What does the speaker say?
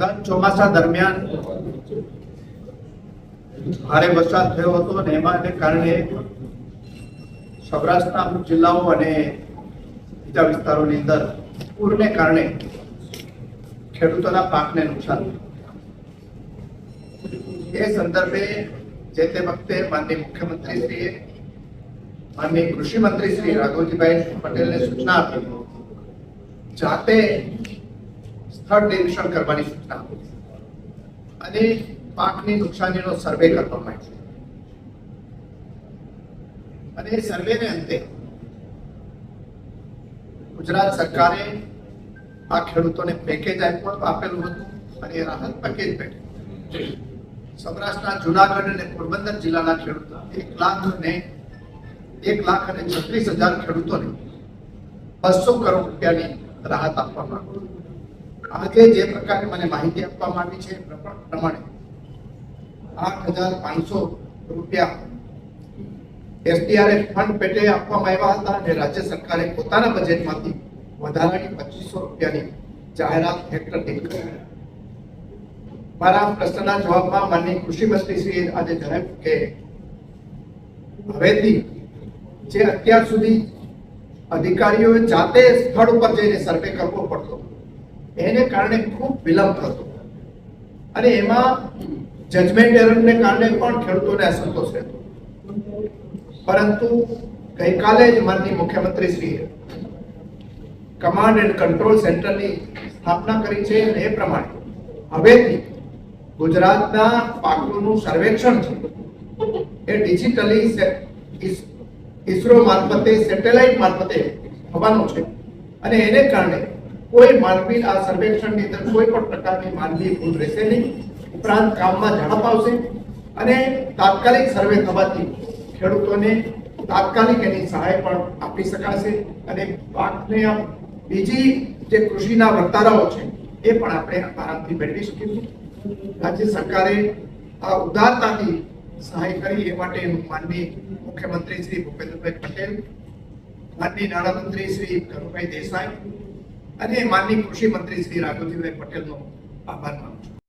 ગત ચોમાસા દરમિયાન ભારે વરસાદ થયો હતો અને એમાં કારણે સૌરાષ્ટ્રના અમુક જિલ્લાઓ અને બીજા વિસ્તારોની અંદર પૂરને કારણે ખેડૂતોના પાકને નુકસાન એ સંદર્ભે જે તે વખતે માનનીય મુખ્યમંત્રીશ્રીએ, માનનીય કૃષિ મંત્રી રાઘવજીભાઈ પટેલને સૂચના આપી. જાતે સ્થળ નિરીક્ષણ કરવાની સૂચના આપી અને પાકની નુકસાનીનો સર્વે કરવામાં આવ્યો અને સર્વેને અંતે ગુજરાત સરકારે આ ખેડૂતોને પેકેજ આપેલું હતું અને રાહત પેકેજ પેટે સૌરાષ્ટ્રના જુનાગઢ અને પોરબંદર જિલ્લાના ખેડૂતો એક લાખ ને એક લાખ અને છત્રીસ હજાર ખેડૂતોને બસો કરોડ રૂપિયાની રાહત આપવામાં આવી. આજે જે પ્રકારે મને માહિતી આપવામાં આવી છે પ્રમાણે આઠ હજાર પાંચસો રૂપિયા એસડીઆરએફ ફંડ પેટે આપવામાં આવ્યા હતા અને રાજ્ય સરકારે પોતાના બજેટમાંથી વધારાની પચીસો રૂપિયાની જાહેરાત હેક્ટર દીધી મારા પ્રશ્નના જવાબમાં માનની કૃષિ મંત્રીશ્રીએ આજે જણાવ્યું કે હવેથી જે અત્યાર સુધી અધિકારીઓએ જાતે સ્થળ ઉપર જઈને સર્વે કરવો પડતો એને કારણે ખૂબ વિલંબ થતો. અને એમાં જજમેન્ટ એરરને કારણે પણ ખેડૂતોને અસંતોષ રહેતો. પરંતુ ગઈકાલે જ માનનીય મુખ્યમંત્રીશ્રીએ કમાન્ડ એન્ડ કંટ્રોલ સેન્ટરની સ્થાપના કરી છે અને એ પ્રમાણે હવેથી ગુજરાતના પાકોનું સર્વેક્ષણ છે. એ ડિજિટલી ઇસરો મારફતે સેટેલાઇટ મારફતે થવાનું છે. અને એને કારણે કોઈ માનવી આ સર્વેક્ષણની અંદર કોઈ પણ પ્રકારની માનવી ભૂલ રહેશે નહીં. ઉપરાંત કામમાં ઝડપ આવશે અને તાત્કાલિક સર્વે થવાથી ખેડૂતોને તાત્કાલિક એની સહાય પણ આપી શકાશે અને પાકને બીજી જે કૃષિના વર્તારાઓ છે, એ પણ આપણે આરામથી મેળવી શકીશું. રાજ્ય સરકારે આ ઉદારતાથી સહાય કરી, એ માટે હું મુખ્યમંત્રી શ્રી ભૂપેન્દ્રભાઈ પટેલ, માનનીય નાણામંત્રી શ્રી કરુભાઈ દેસાઈ અને માનની કૃષિ મંત્રી શ્રી રાઘવજીભાઈ પટેલનો આભાર માનું છું.